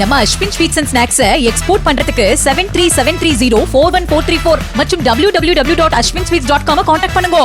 நம்ம Aswin sweets and ஸ்நாக்ஸை export பண்றதுக்கு seven three seven three zero four one four three four மற்றும் W W W dot Aswin sweets dot com contact பண்ணுங்க.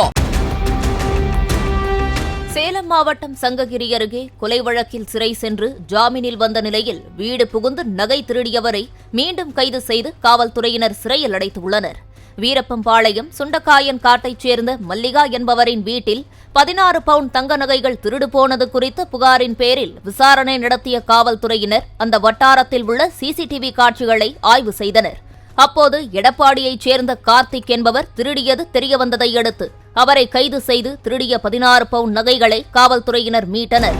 சேலம் மாவட்டம் சங்ககிரி அருகே கொலை வழக்கில் சிறை சென்று ஜாமீனில் வந்த நிலையில் வீடு புகுந்து நகை திருடியவரை மீண்டும் கைது செய்து காவல்துறையினர் சிறையில் அடைத்துள்ளனர். வீரப்பம்பாளையம் சுண்டக்காயன் காட்டைச் சேர்ந்த மல்லிகா என்பவரின் வீட்டில் பதினாறு பவுண்ட் தங்க நகைகள் திருடு போனது குறித்த புகாரின் பேரில் விசாரணை நடத்திய காவல்துறையினர் அந்த வட்டாரத்தில் உள்ள சிசிடிவி காட்சிகளை ஆய்வு செய்தனர். அப்போது எடப்பாடியைச் சேர்ந்த கார்த்திக் என்பவர் திருடியது தெரியவந்ததை அடுத்து அவரை கைது செய்து திருடிய பதினாறு பவுண்ட் நகைகளை காவல்துறையினர் மீட்டனர்.